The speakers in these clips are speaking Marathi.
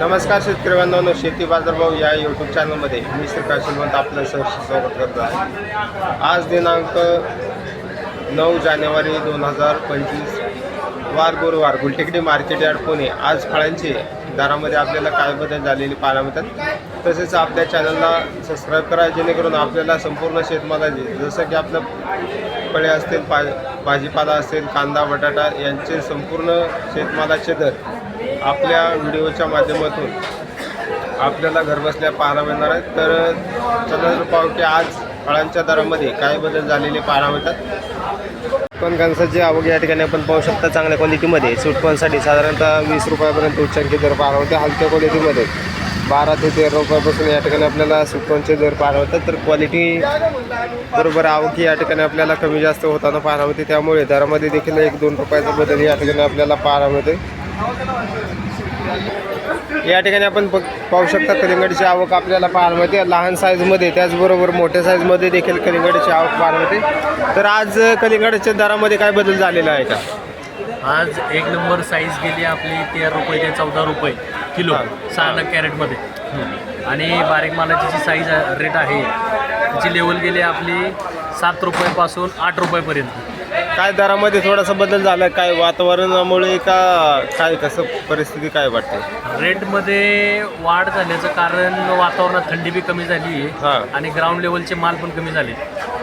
नमस्कार शेतकरी बांधवांनो शेती बाजारभाव या यूट्यूब चॅनलमध्ये मी श्रीकांत श्रीमंत आपलं सहर्ष स्वागत करतो आहे. आज दिनांक नऊ जानेवारी दोन हजार पंचवीस वार गुरुवार गुलटेकडी मार्केट यार्ड पुणे. आज फळांचे दरामध्ये आपल्याला काय बदल झालेले पाहायला मिळतात? तसेच आपल्या चॅनलला सबस्क्राईब करा जेणेकरून आपल्याला संपूर्ण शेतमालाचे जसं की आपलं फळे असतील पा भाजीपाला असेल कांदा बटाटा यांचे संपूर्ण शेतमालाचे दर आपल्या व्हिडिओच्या माध्यमातून आपल्याला घरबसल्या पाहायला मिळणार आहेत. तर चला तर पाहू की आज फळांच्या दरामध्ये काय बदल झालेले पाहायला मिळतात? पण कणसाची आवक या ठिकाणी आपण पाहू शकता चांगल्या क्वालिटीमध्ये सुटपणसाठी साधारणतः वीस रुपयापर्यंत उच्चांकी दर पाहायला होते हलक्या क्वालिटीमध्ये बारा ते तेरा रुपयापासून या ठिकाणी आपल्याला सुटपणचे दर पाहायला होतात तर क्वालिटी बरोबर आवक या ठिकाणी आपल्याला कमी जास्त होताना पाहायला मिळते. त्यामुळे दरामध्ये देखील एक दोन रुपयाचा बदल या ठिकाणी आपल्याला पाहायला मिळते या ठिकाणी आपण पाहू शकता कलिंगडची आवक आपल्याला पाहायला मिळते. लहान साईजमध्ये त्याचबरोबर मोठ्या साईजमध्ये देखील कलिंगडची आवक पाहायला मिळते. तर आज कलिंगडच्या दरामध्ये काय बदल झालेला आहे का? आज एक नंबर साईज गेली आपली तेरा रुपये ते चौदा रुपये किलो सहा कॅरेटमध्ये आणि बारीक मालाची जी साईज रेट आहे त्याची लेवल गेली आपली सात रुपयापासून आठ रुपयापर्यंत काय दरामध्ये थोडासा बदल झाला काय वातावरणामुळे का काय कसं परिस्थिती काय वाटते? रेटमध्ये वाढ झाल्याचं कारण वातावरणात थंडी बी कमी झाली. हां. आहे आणि ग्राउंड लेवलचे माल पण कमी झाले.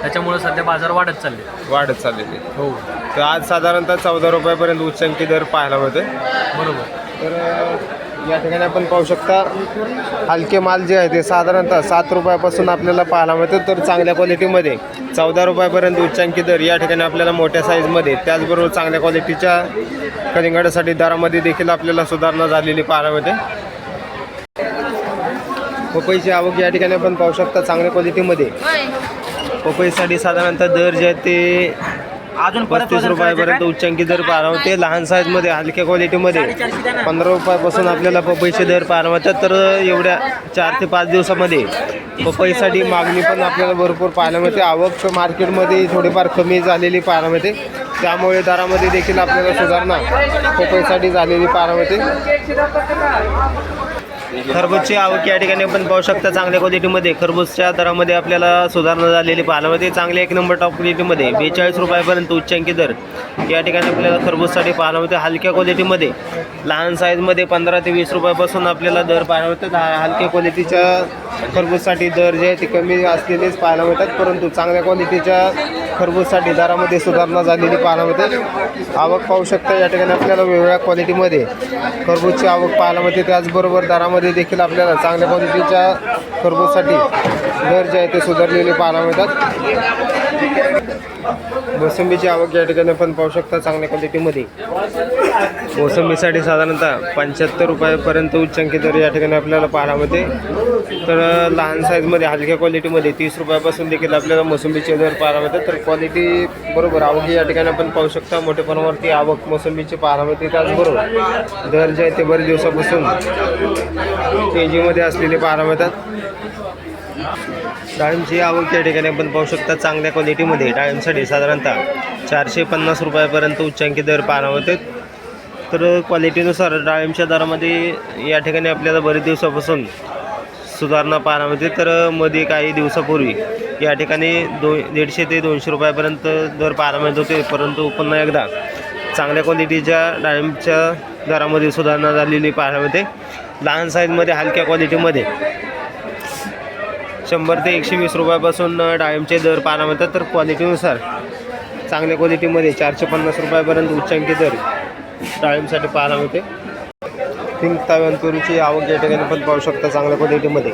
त्याच्यामुळे सध्या बाजार वाढत चालले. वाढत चाललेली. हो. तर आज साधारणतः चौदा रुपयापर्यंत उच्चांकी दर पाहायला मिळते बरोबर. तर अ, या ठिकाणी आपण पाहू शकता हलके माल जे आहे ते साधारणतः सात रुपयापासून आपल्याला पाहायला मिळते तर चांगल्या क्वालिटीमध्ये चौदा रुपयापर्यंत उच्चांकी दर या ठिकाणी आपल्याला मोठ्या साईजमध्ये त्याचबरोबर चांगल्या क्वालिटीच्या कलिंगडासाठी दरामध्ये देखील आपल्याला सुधारणा झालेली पाहायला मिळते. पपईची आवक या ठिकाणी आपण पाहू शकता चांगल्या क्वालिटीमध्ये पपईसाठी साधारणतः दर जे आहेत ते अजून पस्तीस रुपयापर्यंत उच्चांकी दर पाहायला होते लहान साईजमध्ये हलक्या क्वालिटीमध्ये पंधरा रुपयापासून आपल्याला पपईचे दर मिळतात तर एवढ्या चार ते पाच दिवसामध्ये पपईसाठी मागणी पण आपल्याला भरपूर पाहायला मिळते. आवक मार्केटमध्ये थोडीफार कमी झालेली पाहायला मिळते. त्यामुळे दरामध्ये देखील आपल्याला सुधारणा पपईसाठी झालेली पाहायला मिळते. खरबूजची आवक या ठिकाणी पण पाहू शकता चांगल्या क्वालिटीमध्ये खरबूजच्या दरामध्ये आपल्याला सुधारणा झालेली पाहायला चांगले एक नंबर टॉप क्वालिटीमध्ये बेचाळीस रुपयापर्यंत उच्चांकी दर. या ठिकाणी आपल्याला खरबूजसाठी पाहायला मिळते. हलक्या क्वालिटीमध्ये लहान साईजमध्ये पंधरा ते वीस रुपयापासून आपल्याला दर पाहायला मिळतात. हलक्या क्वालिटीच्या खरबूजसाठी दर जे आहे ते कमी असलेलेच पाहायला मिळतात. परंतु चांगल्या क्वालिटीच्या खरबूजसाठी दरामध्ये सुधारणा झालेली पाहायला मिळते. आवक पाहू शकता या ठिकाणी आपल्याला वेगवेगळ्या क्वालिटीमध्ये खरबूजची आवक पाहायला मिळते. त्याचबरोबर दरामध्ये देखील आपल्याला चांगल्या क्वालिटीच्या खरबूजसाठी दर जे आहे ते सुधारलेले पाहायला मिळतात. मोसंबीची आवक या ठिकाणी पण पाहू शकता चांगल्या क्वालिटीमध्ये. मोसंबीसाठी साधारणतः पंच्याहत्तर रुपयापर्यंत उच्चांकी दर या ठिकाणी आपल्याला पाहायला मिळते. तर लहान साईजमध्ये हलक्या क्वालिटीमध्ये तीस रुपयापासून देखील आपल्याला मोसंबीचे दर पाहायला मिळतात. तर क्वालिटी बरोबर आवक या ठिकाणी आपण पाहू शकता. मोठ्या प्रमाणावरती आवक मोसंबीची पाहायला मिळते त्याचबरोबर दर जे आहे ते बरेच दिवसापासून तेजीमध्ये असलेले पाहायला मिळतात. डाळिंबची आवक या ठिकाणी आपण पाहू शकता चांगल्या क्वालिटीमध्ये डाळिंबसाठी साधारणतः चारशे पन्नास रुपयापर्यंत उच्चांकी दर पाहायला होते तर क्वालिटीनुसार डाळिंबच्या दरामध्ये या ठिकाणी आपल्याला बरेच दिवसापासून सुधारणा पाहायला मिळते तर मध्ये काही दिवसापूर्वी या ठिकाणी दो दीडशे ते दोनशे रुपयापर्यंत दर पाहायला मिळत होते. परंतु पुन्हा एकदा चांगल्या क्वालिटीच्या डाळिंबच्या दरामध्ये सुधारणा झालेली पाहायला मिळते. लहान साईजमध्ये हलक्या क्वालिटीमध्ये शंभर ते एकशे वीस रुपयापासून डाळिंबचे दर पाहायला मिळतात. तर क्वालिटीनुसार चांगल्या क्वालिटीमध्ये चारशे पन्नास रुपयापर्यंत उच्चांकी दर डाळिंबसाठी पाहायला मिळते. पिंक ताव्यान तुरीची आवक या ठिकाणी पण पाहू शकता चांगल्या क्वालिटीमध्ये.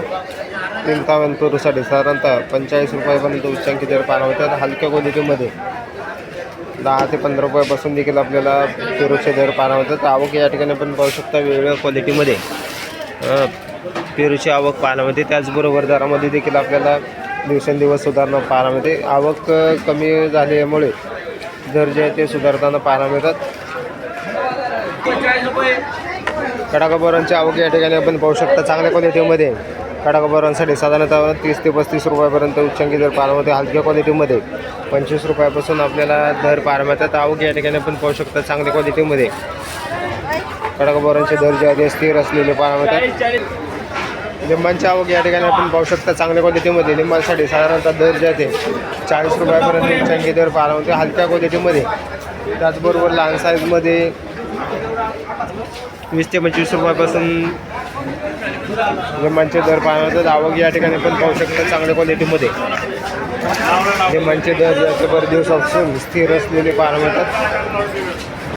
पिंक ताव्यान साधारणतः पंचेचाळीस रुपयापर्यंत उच्चांकी दर पाहायला मिळतात. हलक्या क्वालिटीमध्ये दहा ते पंधरा रुपयापासून देखील आपल्याला पेरूचे दर पाहायला मिळतात. आवक या ठिकाणी पण पाहू शकता वेगवेगळ्या क्वालिटीमध्ये. पेरूची आवक पाहायला मिळते त्याचबरोबर दरामध्ये देखील आपल्याला दिवसेंदिवस सुधारणा पाहायला मिळते आवक कमी झाल्यामुळे दर जे आहे ते सुधारताना पाहायला मिळतात. कडाकाबोरांची आवक या ठिकाणी आपण पाहू शकता. चांगल्या क्वालिटीमध्ये कडाकाबोरांसाठी साधारणतः तीस ते पस्तीस रुपयापर्यंत उच्चांकी दर पाहायला मिळते हलक्या क्वालिटीमध्ये पंचवीस रुपयापासून आपल्याला दर पाहायला मिळतात. आवक या ठिकाणी आपण पाहू शकता चांगल्या क्वालिटीमध्ये कडक दर जे आहे स्थिर असलेले पाहायला मिळतात. लिंबांची आवक या ठिकाणी आपण पाहू शकता. चांगल्या क्वालिटीमध्ये लिंबांसाठी साधारणतः दर जे आहे चाळीस रुपयापर्यंत उच्चांकी दर पाहायला होते हलक्या क्वालिटीमध्ये त्याचबरोबर लहान साईजमध्ये वीस ते पंचवीस रुपयापासून लिंबांचे दर पाहायला आवक या ठिकाणी पण पाहू शकता चांगल्या क्वालिटीमध्ये. लिंबांचे दर जास्त भर ते दिवसापासून स्थिर असलेले पाहायला मिळतात.